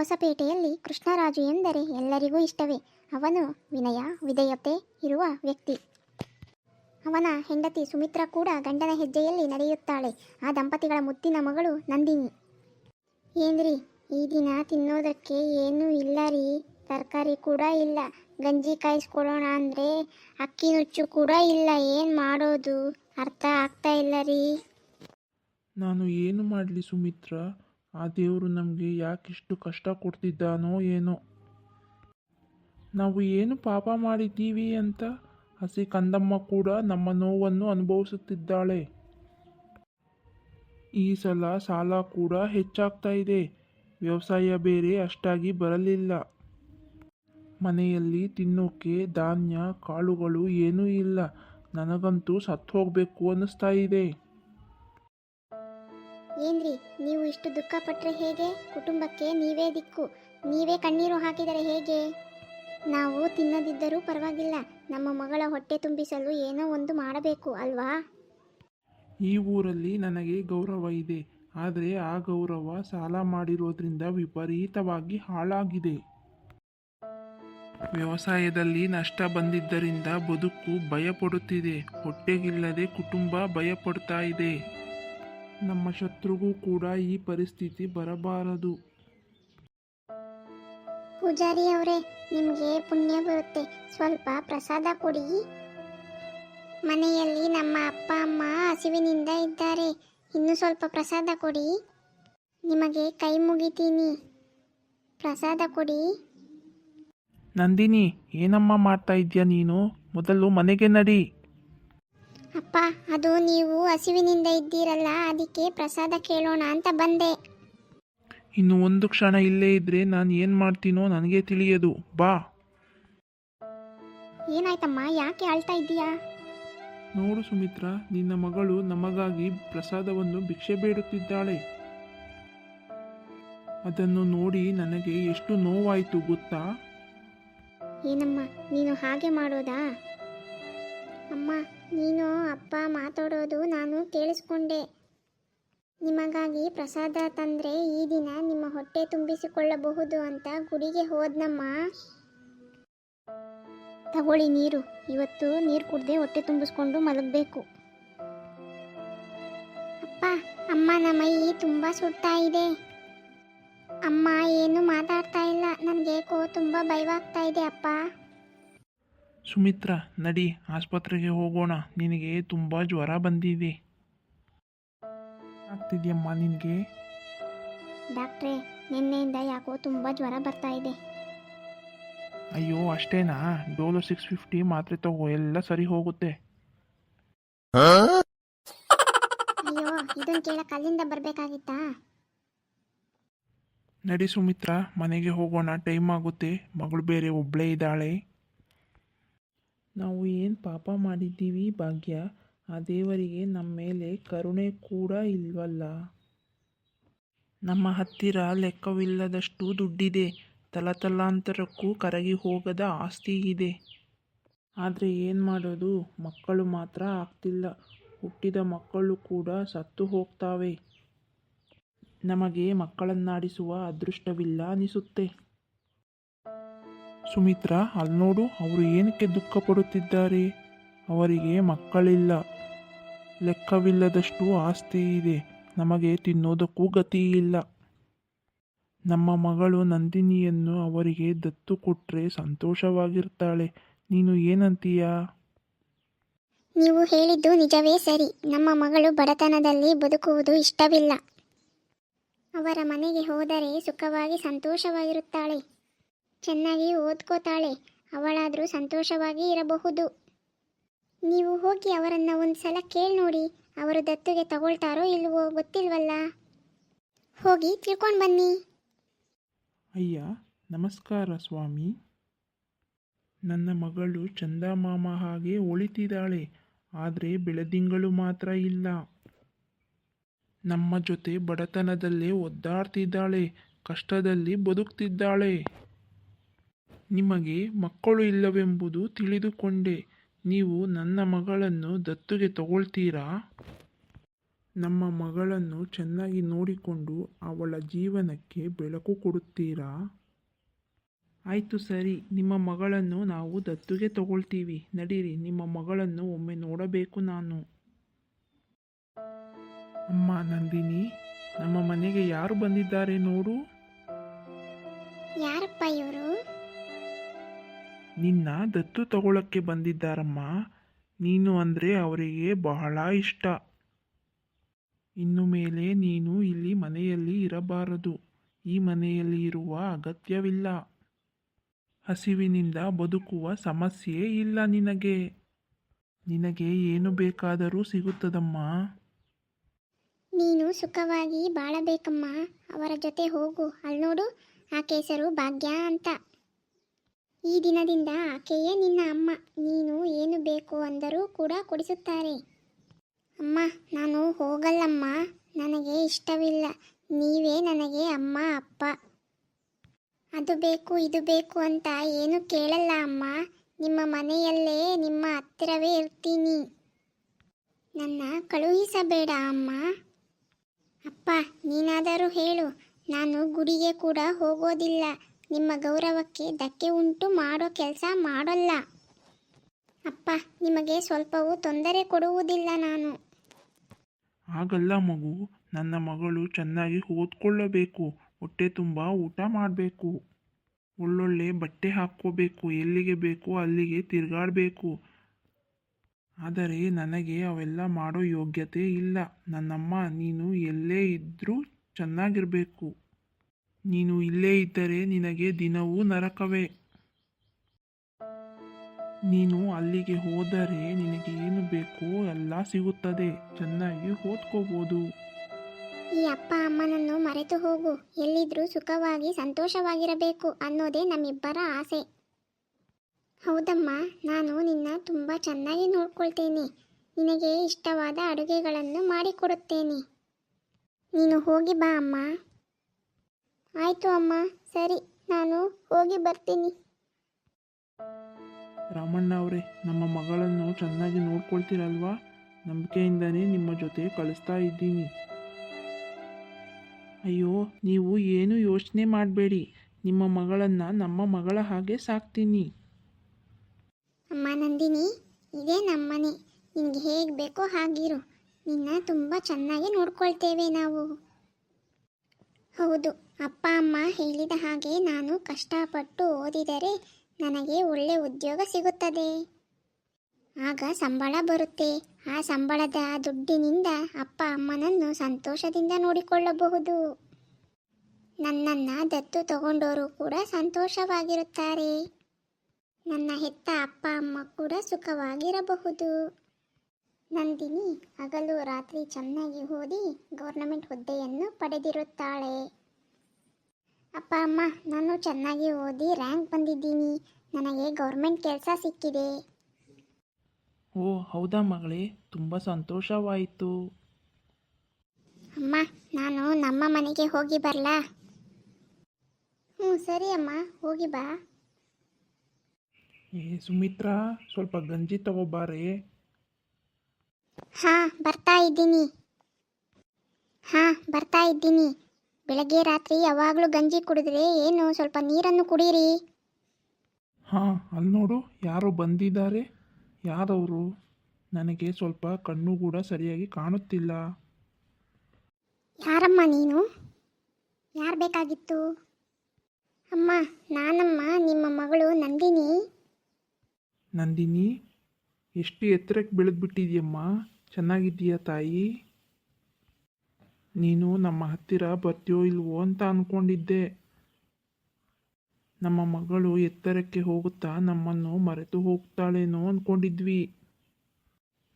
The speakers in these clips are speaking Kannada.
ಹೊಸಪೇಟೆಯಲ್ಲಿ ಕೃಷ್ಣರಾಜು ಎಂದರೆ ಎಲ್ಲರಿಗೂ ಇಷ್ಟವೇ. ಅವನು ವಿನಯ, ವಿಧೇಯತೆ ಇರುವ ವ್ಯಕ್ತಿ. ಅವನ ಹೆಂಡತಿ ಸುಮಿತ್ರ ಕೂಡ ಗಂಡನ ಹೆಜ್ಜೆಯಲ್ಲಿ ನಡೆಯುತ್ತಾಳೆ. ಆ ದಂಪತಿಗಳ ಮುತ್ತಿನ ಮಗಳು ನಂದಿನಿ. ಏನ್ರಿ, ಈ ದಿನ ತಿನ್ನೋದಕ್ಕೆ ಏನೂ ಇಲ್ಲ ರೀ ತರಕಾರಿ ಕೂಡ ಇಲ್ಲ. ಗಂಜಿ ಕಾಯಿಸ್ಕೊಡೋಣ ಅಂದರೆ ಅಕ್ಕಿ ನುಚ್ಚು ಕೂಡ ಇಲ್ಲ. ಏನು ಮಾಡೋದು? ಅರ್ಥ ಆಗ್ತಾ ಇಲ್ಲ ರೀ. ನಾನು ಏನು ಮಾಡಲಿ ಸುಮಿತ್ರ? ಆ ದೇವರು ನಮಗೆ ಯಾಕಿಷ್ಟು ಕಷ್ಟ ಕೊಡ್ತಿದ್ದಾನೋ ಏನೋ. ನಾವು ಏನು ಪಾಪ ಮಾಡಿದ್ದೀವಿ ಅಂತ ಹಸಿ ಕಂದಮ್ಮ ಕೂಡ ನಮ್ಮ ನೋವನ್ನು ಅನುಭವಿಸುತ್ತಿದ್ದಾಳೆ. ಈ ಸಲ ಸಾಲ ಕೂಡ ಹೆಚ್ಚಾಗ್ತಾ ಇದೆ. ವ್ಯವಸಾಯ ಬೇರೆ ಅಷ್ಟಾಗಿ ಬರಲಿಲ್ಲ. ಮನೆಯಲ್ಲಿ ತಿನ್ನೋಕೆ ಧಾನ್ಯ, ಕಾಳುಗಳು ಏನೂ ಇಲ್ಲ. ನನಗಂತೂ ಸತ್ತು ಹೋಗಬೇಕು ಅನ್ನಿಸ್ತಾ ಇದೆ. ಏನ್ರಿ, ನೀವು ಇಷ್ಟು ದುಃಖ ಪಟ್ಟರೆ ಹೇಗೆ? ಕುಟುಂಬಕ್ಕೆ ನೀವೇ ದಿಕ್ಕು. ನೀವೇ ಕಣ್ಣೀರು ಹಾಕಿದರೆ ಹೇಗೆ? ನಾವು ತಿನ್ನದಿದ್ದರೂ ಪರವಾಗಿಲ್ಲ. ನಮ್ಮ ಮಗಳ ಹೊಟ್ಟೆ ತುಂಬಿಸಲು ಏನೋ ಒಂದು ಮಾಡಬೇಕು, ಅಲ್ವಾ? ಈ ಊರಲ್ಲಿ ನನಗೆ ಗೌರವ ಇದೆ. ಆದರೆ ಆ ಗೌರವ ಸಾಲ ಮಾಡಿರೋದ್ರಿಂದ ವಿಪರೀತವಾಗಿ ಹಾಳಾಗಿದೆ. ವ್ಯವಸಾಯದಲ್ಲಿ ನಷ್ಟ ಬಂದಿದ್ದರಿಂದ ಬದುಕು ಭಯಪಡುತ್ತಿದೆ. ಹೊಟ್ಟೆಗಿಲ್ಲದೆ ಕುಟುಂಬ ಭಯಪಡ್ತಾ ಇದೆ. ನಮ್ಮ ಶತ್ರುಗೂ ಕೂಡ ಈ ಪರಿಸ್ಥಿತಿ ಬರಬಾರದು. ಪೂಜಾರಿ ಅವರೇ ನಿಮಗೆ ಪುಣ್ಯ ಬರುತ್ತೆ. ಸ್ವಲ್ಪ ಪ್ರಸಾದ ಕೊಡಿ. ಮನೆಯಲ್ಲಿ ನಮ್ಮ ಅಪ್ಪ ಅಮ್ಮ ಹಸಿವಿನಿಂದ ಇದ್ದಾರೆ. ಇನ್ನು ಸ್ವಲ್ಪ ಪ್ರಸಾದ ಕೊಡಿ. ನಿಮಗೆ ಕೈ ಮುಗಿತೀನಿ. ಪ್ರಸಾದ ಕೊಡಿ. ನಂದಿನಿ ಏನಮ್ಮ ಮಾಡ್ತಾ ಇದೆಯಾ ನೀನು? ಮೊದಲು ಮನೆಗೆ ನಡಿ. ಅಪ್ಪ ಅದು ನೀವು ಹಸಿವಿನಿಂದ ಇದ್ದೀರಲ್ಲ ಅದಕ್ಕೆ ಪ್ರಸಾದ ಕೇಳೋಣ ಅಂತ ಬಂದೆ. ಇನ್ನು ಒಂದು ಕ್ಷಣ ಇಲ್ಲೇ ಇದ್ರೆ ನಾನು ಏನು ಮಾಡ್ತೀನೋ ನನಗೆ ತಿಳಿಯದು. ಬಾ. ಏನಾಯ್ತಮ್ಮ ಯಾಕೆ ಅಳ್ತಾ ಇದ್ದೀಯಾ? ನೋಡು ಸುಮಿತ್ರ ನಿನ್ನ ಮಗಳು ನಮಗಾಗಿ ಪ್ರಸಾದವನ್ನು ಭಿಕ್ಷೆ ಬೇಡುತ್ತಿದ್ದಾಳೆ. ಅದನ್ನು ನೋಡಿ ನನಗೆ ಎಷ್ಟು ನೋವಾಯಿತು ಗೊತ್ತಾ? ಏನಮ್ಮ ನೀನು ಹಾಗೆ ಮಾಡೋದಾ? ಅಮ್ಮ ನೀನು ಅಪ್ಪ ಮಾತಾಡೋದು ನಾನು ಕೇಳಿಸ್ಕೊಂಡೆ. ನಿಮಗಾಗಿ ಪ್ರಸಾದ ತಂದರೆ ಈ ದಿನ ನಿಮ್ಮ ಹೊಟ್ಟೆ ತುಂಬಿಸಿಕೊಳ್ಳಬಹುದು ಅಂತ ಗುಡಿಗೆ ಹೋದ್ನಮ್ಮ. ತಗೊಳ್ಳಿ ನೀರು. ಇವತ್ತು ನೀರು ಕುಡ್ದೆ ಹೊಟ್ಟೆ ತುಂಬಿಸ್ಕೊಂಡು ಮಲಗಬೇಕು. ಅಪ್ಪ ಅಮ್ಮನ ಮೈ ತುಂಬ ಸುಡ್ತಾ ಇದೆ. ಅಮ್ಮ ಏನು ಮಾತಾಡ್ತಾ ಇಲ್ಲ. ನನಗೆ ಕೋ ತುಂಬ ಭಯವಾಗ್ತಾ ಇದೆ ಅಪ್ಪ. ಸುಮಿತ್ರ ನಡಿ ಆಸ್ಪತ್ರೆಗೆ ಹೋಗೋಣ. ನಿನಗೆ ತುಂಬ ಜ್ವರ ಬಂದಿದೆ. ಆಗ್ತಿದ್ಯಮ್ಮ ನಿನಗೆ? ಡಾಕ್ಟ್ರೇ ನಿನ್ನೆಯಿಂದ ಯಾಕೋ ತುಂಬ ಜ್ವರ ಬರ್ತಾ ಇದೆ. ಅಯ್ಯೋ ಅಷ್ಟೇನಾ? ಡೋಲೋ ಸಿಕ್ಸ್ ಫಿಫ್ಟಿ ಮಾತ್ರೆ ತಗೋ ಎಲ್ಲ ಸರಿ ಹೋಗುತ್ತೆ. ಅಯ್ಯೋ ಇದನ್ ಕೇಳಕ್ ಅಲ್ಲಿಂದ ಬರ್ಬೇಕಾಗಿತ್ತಾ? ನಡಿ ಸುಮಿತ್ರ ಮನೆಗೆ ಹೋಗೋಣ ಟೈಮ್ ಆಗುತ್ತೆ. ಮಗಳು ಬೇರೆ ಒಬ್ಬಳೇ ಇದ್ದಾಳೆ. ನಾವು ಏನು ಪಾಪ ಮಾಡಿದ್ದೀವಿ ಭಾಗ್ಯ? ಆ ದೇವರಿಗೆ ನಮ್ಮ ಮೇಲೆ ಕರುಣೆ ಕೂಡ ಇಲ್ವಲ್ಲ? ನಮ್ಮ ಹತ್ತಿರ ಲೆಕ್ಕವಿಲ್ಲದಷ್ಟು ದುಡ್ಡಿದೆ. ತಲತಲಾಂತರಕ್ಕೂ ಕರಗಿ ಹೋಗದ ಆಸ್ತಿ ಇದೆ. ಆದರೆ ಏನು ಮಾಡೋದು? ಮಕ್ಕಳು ಮಾತ್ರ ಆಗ್ತಿಲ್ಲ. ಹುಟ್ಟಿದ ಮಕ್ಕಳು ಕೂಡ ಸತ್ತು ಹೋಗ್ತಾವೆ. ನಮಗೆ ಮಕ್ಕಳನ್ನಾಡಿಸುವ ಅದೃಷ್ಟವಿಲ್ಲ ಅನಿಸುತ್ತೆ. ಸುಮಿತ್ರ ಅಲ್ಲಿ ನೋಡು, ಅವರು ಏನಕ್ಕೆ ದುಃಖ ಪಡುತ್ತಿದ್ದಾರೆ ಅವರಿಗೆ ಮಕ್ಕಳಿಲ್ಲ. ಲೆಕ್ಕವಿಲ್ಲದಷ್ಟು ಆಸ್ತಿ ಇದೆ. ನಮಗೆ ತಿನ್ನೋದಕ್ಕೂ ಗತಿ ಇಲ್ಲ ನಮ್ಮ ಮಗಳು ನಂದಿನಿಯನ್ನು ಅವರಿಗೆ ದತ್ತು ಕೊಟ್ಟರೆ ಸಂತೋಷವಾಗಿರ್ತಾಳೆ. ನೀನು ಏನಂತೀಯಾ? ನೀವು ಹೇಳಿದ್ದು ನಿಜವೇ ಸರಿ. ನಮ್ಮ ಮಗಳು ಬಡತನದಲ್ಲಿ ಬದುಕುವುದು ಇಷ್ಟವಿಲ್ಲ. ಅವರ ಮನೆಗೆ ಹೋದರೆ ಸುಖವಾಗಿ ಸಂತೋಷವಾಗಿರುತ್ತಾಳೆ. ಚೆನ್ನಾಗಿ ಓದ್ಕೋತಾಳೆ. ಅವಳಾದರೂ ಸಂತೋಷವಾಗಿ ಇರಬಹುದು. ನೀವು ಹೋಗಿ ಅವರನ್ನು ಒಂದು ಸಲ ಕೇಳಿ ನೋಡಿ, ಅವರು ದತ್ತುಗೆ ತಗೊಳ್ತಾರೋ ಇಲ್ವೋ ಗೊತ್ತಿಲ್ವಲ್ಲ? ಹೋಗಿ ತಿಳ್ಕೊಂಡು ಬನ್ನಿ. ಅಯ್ಯ, ನಮಸ್ಕಾರ ಸ್ವಾಮಿ. ನನ್ನ ಮಗಳು ಚಂದಮಾಮ ಹಾಗೆ ಒಳಿತಿದ್ದಾಳೆ ಆದರೆ ಬೆಳದಿಂಗಳು ಮಾತ್ರ ಇಲ್ಲ. ನಮ್ಮ ಜೊತೆ ಬಡತನದಲ್ಲೇ ಒದ್ದಾಡ್ತಿದ್ದಾಳೆ, ಕಷ್ಟದಲ್ಲಿ ಬದುಕ್ತಿದ್ದಾಳೆ. ನಿಮಗೆ ಮಕ್ಕಳು ಇಲ್ಲವೆಂಬುದು ತಿಳಿದುಕೊಂಡೆ. ನೀವು ನನ್ನ ಮಗಳನ್ನು ದತ್ತುಗೆ ತಗೊಳ್ತೀರಾ? ನಮ್ಮ ಮಗಳನ್ನು ಚೆನ್ನಾಗಿ ನೋಡಿಕೊಂಡು ಅವಳ ಜೀವನಕ್ಕೆ ಬೆಳಕು ಕೊಡುತ್ತೀರಾ? ಆಯಿತು ಸರಿ, ನಿಮ್ಮ ಮಗಳನ್ನು ನಾವು ದತ್ತುಗೆ ತಗೊಳ್ತೀವಿ. ನಡೀರಿ, ನಿಮ್ಮ ಮಗಳನ್ನು ಒಮ್ಮೆ ನೋಡಬೇಕು ನಾನು. ಅಮ್ಮ ನಂದಿನಿ, ನಮ್ಮ ಮನೆಗೆ ಯಾರು ಬಂದಿದ್ದಾರೆ ನೋಡು. ಯಾರಪ್ಪ ಇವರು? ನಿನ್ನ ದತ್ತು ತಗೊಳಕ್ಕೆ ಬಂದಿದ್ದಾರಮ್ಮ. ನೀನು ಅಂದರೆ ಅವರಿಗೆ ಬಹಳ ಇಷ್ಟ. ಇನ್ನು ಮೇಲೆ ನೀನು ಇಲ್ಲಿ ಮನೆಯಲ್ಲಿ ಇರಬಾರದು. ಈ ಮನೆಯಲ್ಲಿ ಇರುವ ಅಗತ್ಯವಿಲ್ಲ. ಹಸಿವಿನಿಂದ ಬದುಕುವ ಸಮಸ್ಯೆ ಇಲ್ಲ ನಿನಗೆ. ನಿನಗೆ ಏನು ಬೇಕಾದರೂ ಸಿಗುತ್ತದಮ್ಮ. ನೀನು ಸುಖವಾಗಿ ಬಾಳಬೇಕಮ್ಮ. ಅವರ ಜೊತೆ ಹೋಗು. ಅಲ್ಲಿ ನೋಡು ಆ ಕೇಸರು ಭಾಗ್ಯ ಅಂತ. ಈ ದಿನದಿಂದ ಆಕೆಯೇ ನಿನ್ನ ಅಮ್ಮ. ನೀನು ಏನು ಬೇಕು ಅಂದರೂ ಕೂಡ ಕೊಡಿಸುತ್ತಾರೆ. ಅಮ್ಮ, ನಾನು ಹೋಗಲ್ಲಮ್ಮ. ನನಗೆ ಇಷ್ಟವಿಲ್ಲ. ನೀವೇ ನನಗೆ ಅಮ್ಮ, ಅಪ್ಪ. ಅದು ಬೇಕು, ಇದು ಬೇಕು ಅಂತ ಏನು ಕೇಳಲ್ಲ ಅಮ್ಮ. ನಿಮ್ಮ ಮನೆಯಲ್ಲೇ ನಿಮ್ಮ ಹತ್ತಿರವೇ ಇರ್ತೀನಿ. ನನ್ನ ಕಳುಹಿಸಬೇಡ ಅಮ್ಮ. ಅಪ್ಪ, ನೀನಾದರೂ ಹೇಳು. ನಾನು ಗುಡಿಗೆ ಕೂಡ ಹೋಗೋದಿಲ್ಲ. ನಿಮ್ಮ ಗೌರವಕ್ಕೆ ಧಕ್ಕೆ ಉಂಟು ಮಾಡೋ ಕೆಲಸ ಮಾಡೋಲ್ಲ. ಅಪ್ಪ, ನಿಮಗೆ ಸ್ವಲ್ಪವೂ ತೊಂದರೆ ಕೊಡುವುದಿಲ್ಲ ನಾನು. ಆಗಲ್ಲ ಮಗು, ನನ್ನ ಮಗಳು ಚೆನ್ನಾಗಿ ಓದ್ಕೊಳ್ಳಬೇಕು, ಹೊಟ್ಟೆ ತುಂಬ ಊಟ ಮಾಡಬೇಕು. ಒಳ್ಳೊಳ್ಳೆ ಬಟ್ಟೆ ಹಾಕ್ಕೋಬೇಕು, ಎಲ್ಲಿಗೆ ಬೇಕೋ ಅಲ್ಲಿಗೆ ತಿರುಗಾಡಬೇಕು. ಆದರೆ ನನಗೆ ಅವೆಲ್ಲ ಮಾಡೋ ಯೋಗ್ಯತೆ ಇಲ್ಲ. ನನ್ನಮ್ಮ, ನೀನು ಎಲ್ಲೇ ಇದ್ದರೂ ಚೆನ್ನಾಗಿರಬೇಕು. ನೀನು ಇಲ್ಲೇ ಇದ್ದರೆ ನಿನಗೆ ದಿನವೂ ನರಕವೇ. ನೀನು ಅಲ್ಲಿಗೆ ಹೋದರೆ ನಿನಗೆ ಏನು ಬೇಕೋ ಎಲ್ಲ ಸಿಗುತ್ತದೆ. ಚೆನ್ನಾಗಿ ಓದ್ಕೋಬೋದು. ಈ ಅಪ್ಪ ಅಮ್ಮನನ್ನು ಮರೆತು ಹೋಗು. ಎಲ್ಲಿದ್ರೂ ಸುಖವಾಗಿ ಸಂತೋಷವಾಗಿರಬೇಕು ಅನ್ನೋದೇ ನಮ್ಮಿಬ್ಬರ ಆಸೆ. ಹೌದಮ್ಮ, ನಾನು ನಿನ್ನ ತುಂಬ ಚೆನ್ನಾಗಿ ನೋಡ್ಕೊಳ್ತೇನೆ. ನಿನಗೆ ಇಷ್ಟವಾದ ಅಡುಗೆಗಳನ್ನು ಮಾಡಿಕೊಡುತ್ತೇನೆ. ನೀನು ಹೋಗಿ ಬಾ ಅಮ್ಮ. ಆಯಿತು ಅಮ್ಮ ಸರಿ ನಾನು ಹೋಗಿ ಬರ್ತೀನಿ. ರಾಮಣ್ಣ ಅವರೇ ನಮ್ಮ ಮಗಳನ್ನು ಚೆನ್ನಾಗಿ ನೋಡ್ಕೊಳ್ತೀರಲ್ವಾ? ನಂಬಿಕೆಯಿಂದನೇ ನಿಮ್ಮ ಜೊತೆ ಕಳಿಸ್ತಾ ಇದ್ದೀನಿ. ಅಯ್ಯೋ ನೀವು ಏನು ಯೋಚನೆ ಮಾಡಬೇಡಿ. ನಿಮ್ಮ ಮಗಳನ್ನು ನಮ್ಮ ಮಗಳ ಹಾಗೆ ಸಾಕ್ತೀನಿ. ಅಮ್ಮ ನಂದಿನಿ ಇದೇ ನಮ್ಮನೆ. ನಿನಗೆ ಹೇಗೆ ಬೇಕೋ ಹಾಗಿರು. ನಿನ್ನ ತುಂಬ ಚೆನ್ನಾಗಿ ನೋಡ್ಕೊಳ್ತೇವೆ ನಾವು. ಹೌದು ಅಪ್ಪ, ಅಮ್ಮ ಹೇಳಿದ ಹಾಗೆ ನಾನು ಕಷ್ಟಪಟ್ಟು ಓದಿದರೆ ನನಗೆ ಒಳ್ಳೆ ಉದ್ಯೋಗ ಸಿಗುತ್ತದೆ. ಆಗ ಸಂಬಳ ಬರುತ್ತೆ. ಆ ಸಂಬಳದ ದುಡ್ಡಿನಿಂದ ಅಪ್ಪ, ಅಮ್ಮನನ್ನು ಸಂತೋಷದಿಂದ ನೋಡಿಕೊಳ್ಳಬಹುದು. ನನ್ನನ್ನು ದತ್ತು ತಗೊಂಡವರು ಕೂಡ ಸಂತೋಷವಾಗಿರುತ್ತಾರೆ. ನನ್ನ ಹೆತ್ತ ಅಪ್ಪ, ಅಮ್ಮ ಕೂಡ ಸುಖವಾಗಿರಬಹುದು. ನಂದಿನಿ ಹಗಲು ರಾತ್ರಿ ಚೆನ್ನಾಗಿ ಓದಿ ಗೌರ್ನಮೆಂಟ್ ಹುದ್ದೆಯನ್ನು ಪಡೆದಿರುತ್ತಾಳೆ. ಅಪ್ಪ ಅಮ್ಮ ನಾನು ಚೆನ್ನಾಗಿ ಓದಿ ರ್ಯಾಂಕ್ ಬಂದಿದ್ದೀನಿ. ನನಗೆ ಗೌರ್ಮೆಂಟ್ ಕೆಲಸ ಸಿಕ್ಕಿದೆ. ಓ ಹೌದಾ ಮಗಳೇ? ತುಂಬ ಸಂತೋಷವಾಯಿತು. ಅಮ್ಮ ನಾನು ನಮ್ಮ ಮನೆಗೆ ಹೋಗಿ ಬರಲಾ? ಹ್ಞೂ ಸರಿ ಅಮ್ಮ ಹೋಗಿ ಬಾ. ಏ ಸುಮಿತ್ರಾ ಸ್ವಲ್ಪ ಗಂಜಿ ತಗೋಬಾರೆ ಹಾಂ ಬರ್ತಾ ಇದ್ದೀನಿ. ಹಾಂ ಬರ್ತಾ ಇದ್ದೀನಿ. ಬೆಳಗ್ಗೆ ರಾತ್ರಿ ಯಾವಾಗಲೂ ಗಂಜಿ ಕುಡಿದ್ರೆ ಏನು? ಸ್ವಲ್ಪ ನೀರನ್ನು ಕುಡೀರಿ. ಹಾಂ ಅಲ್ಲಿ ನೋಡು ಯಾರು ಬಂದಿದ್ದಾರೆ. ಯಾರವರು? ನನಗೆ ಸ್ವಲ್ಪ ಕಣ್ಣು ಕೂಡ ಸರಿಯಾಗಿ ಕಾಣುತ್ತಿಲ್ಲ. ಯಾರಮ್ಮ ನೀನು? ಯಾರು ಬೇಕಾಗಿತ್ತು? ಅಮ್ಮ ನಾನಮ್ಮ ನಿಮ್ಮ ಮಗಳು ನಂದಿನಿ. ನಂದಿನಿ ಎಷ್ಟು ಎತ್ತರಕ್ಕೆ ಬೆಳೆದ್ಬಿಟ್ಟಿದ್ಯಮ್ಮ ಚೆನ್ನಾಗಿದ್ದೀಯಾ ತಾಯಿ? ನೀನು ನಮ್ಮ ಹತ್ತಿರ ಬರ್ತೀಯೋ ಇಲ್ವೋ ಅಂತ ಅಂದ್ಕೊಂಡಿದ್ದೆ ನಮ್ಮ ಮಗಳು ಎತ್ತರಕ್ಕೆ ಹೋಗುತ್ತಾ ನಮ್ಮನ್ನು ಮರೆತು ಹೋಗ್ತಾಳೇನೋ ಅಂದ್ಕೊಂಡಿದ್ವಿ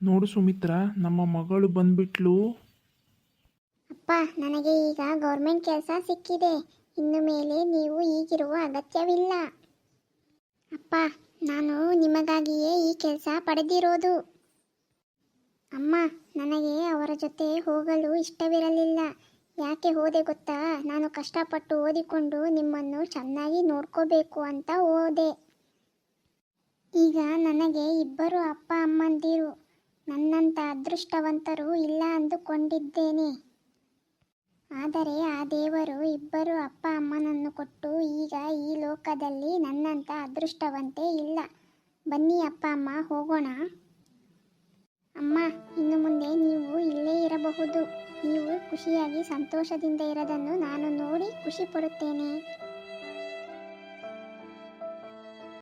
ನೋಡು ಸುಮಿತ್ರ, ನಮ್ಮ ಮಗಳು ಬಂದ್ಬಿಟ್ಲು. ಅಪ್ಪ, ನನಗೆ ಈಗ ಗೌರ್ಮೆಂಟ್ ಕೆಲಸ ಸಿಕ್ಕಿದೆ. ಇನ್ನು ಮೇಲೆ ನೀವು ಈಗಿರುವ ಅಗತ್ಯವಿಲ್ಲ. ಅಪ್ಪ, ನಾನು ನಿಮಗಾಗಿಯೇ ಈ ಕೆಲಸ ಪಡೆದಿರೋದು. ಅಮ್ಮ, ನನಗೆ ಅವರ ಜೊತೆ ಹೋಗಲು ಇಷ್ಟವಿರಲಿಲ್ಲ. ಯಾಕೆ ಹೋದೆ ಗೊತ್ತಾ? ನಾನು ಕಷ್ಟಪಟ್ಟು ಓದಿಕೊಂಡು ನಿಮ್ಮನ್ನು ಚೆನ್ನಾಗಿ ನೋಡ್ಕೋಬೇಕು ಅಂತ ಹೋದೆ. ಈಗ ನನಗೆ ಇಬ್ಬರು ಅಪ್ಪ ಅಮ್ಮಂದಿರು. ನನ್ನಂಥ ಅದೃಷ್ಟವಂತರು ಇಲ್ಲ ಅಂದುಕೊಂಡಿದ್ದೇನೆ. ಆದರೆ ಆ ದೇವರು ಇಬ್ಬರು ಅಪ್ಪ ಅಮ್ಮನನ್ನು ಕೊಟ್ಟು ಈಗ ಈ ಲೋಕದಲ್ಲಿ ನನ್ನಂಥ ಅದೃಷ್ಟವಂತೆ ಇಲ್ಲ. ಬನ್ನಿ ಅಪ್ಪ ಅಮ್ಮ, ಹೋಗೋಣ. ಅಮ್ಮ ಇನ್ನು ಮುಂದೆ ನೀವು ಇಲ್ಲೇ ಇರಬಹುದು. ನೀವು ಖುಷಿಯಾಗಿ ಸಂತೋಷದಿಂದ ಇರೋದನ್ನು ನಾನು ನೋಡಿ ಖುಷಿ ಪಡುತ್ತೇನೆ.